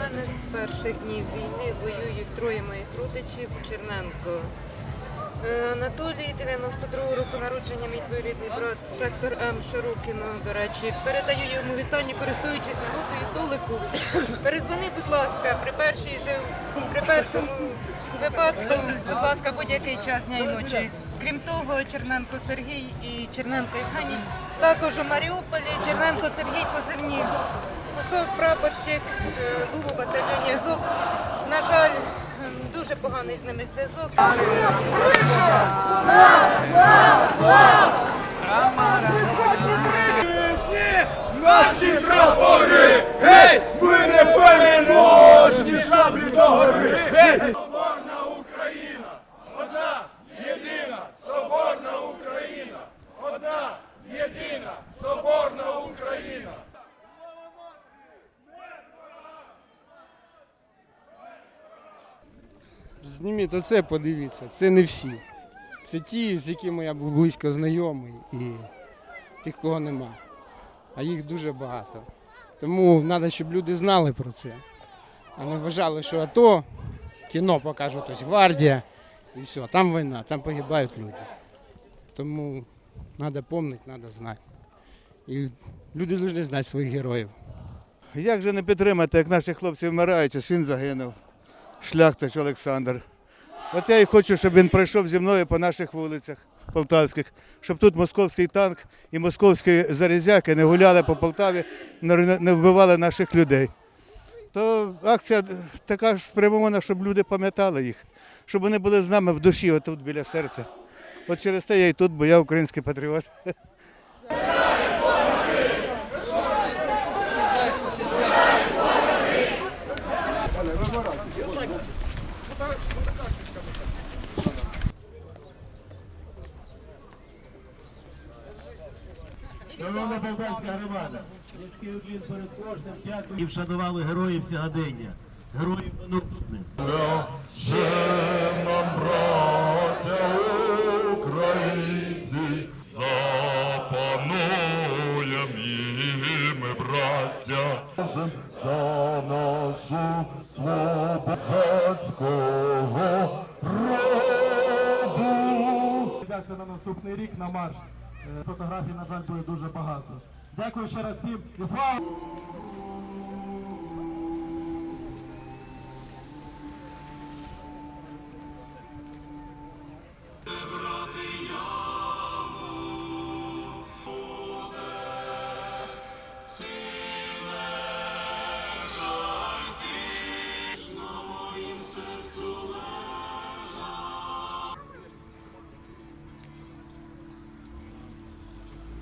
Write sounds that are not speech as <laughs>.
мене з перших днів війни воюють троє моїх родичів Черненко. Е, Анатолій 92-го року народження, мій двоюрідний брат, сектор М Широкіно, до речі. Передаю йому вітання, користуючись нагодою Толику. Перезвони, будь ласка, при першій же при першому випадку, будь ласка, будь-який час дня і ночі. Крім того, Черненко Сергій і Черненко Євгеній також у Маріуполі. Черненко Сергій позивні Кусок прапорщик е, був у батальйоні Азов. На жаль, ем, дуже поганий з ними зв'язок. Наші прапори! Гей! Ми не переможні шаблі догори! Гей! Зніміть оце, подивіться. Це не всі. Це ті, з якими я був близько знайомий і тих, кого нема. А їх дуже багато. Тому треба, щоб люди знали про це. А не вважали, що АТО, кіно покажуть, ось гвардія і все. Там війна, там погибають люди. Тому треба пам'ятати, треба знати. І люди повинні знати своїх героїв. Як же не підтримати, як наші хлопці вмирають, ось він загинув. Шляхтич Олександр. От я і хочу, щоб він пройшов зі мною по наших вулицях полтавських, щоб тут московський танк і московські зарізяки не гуляли по Полтаві, не вбивали наших людей. То акція така ж спрямована, щоб люди пам'ятали їх, щоб вони були з нами в душі, отут біля серця. От через те я і тут, бо я український патріот. <laughs> Шановна полтавська перед кожним дякую і вшанували героїв сьогодення, героїв минулих. Браття, за нашу свободського роду. На наступний рік на марш. Е, Фотографій, на жаль, буде дуже багато. Дякую ще раз всім і слава! to love.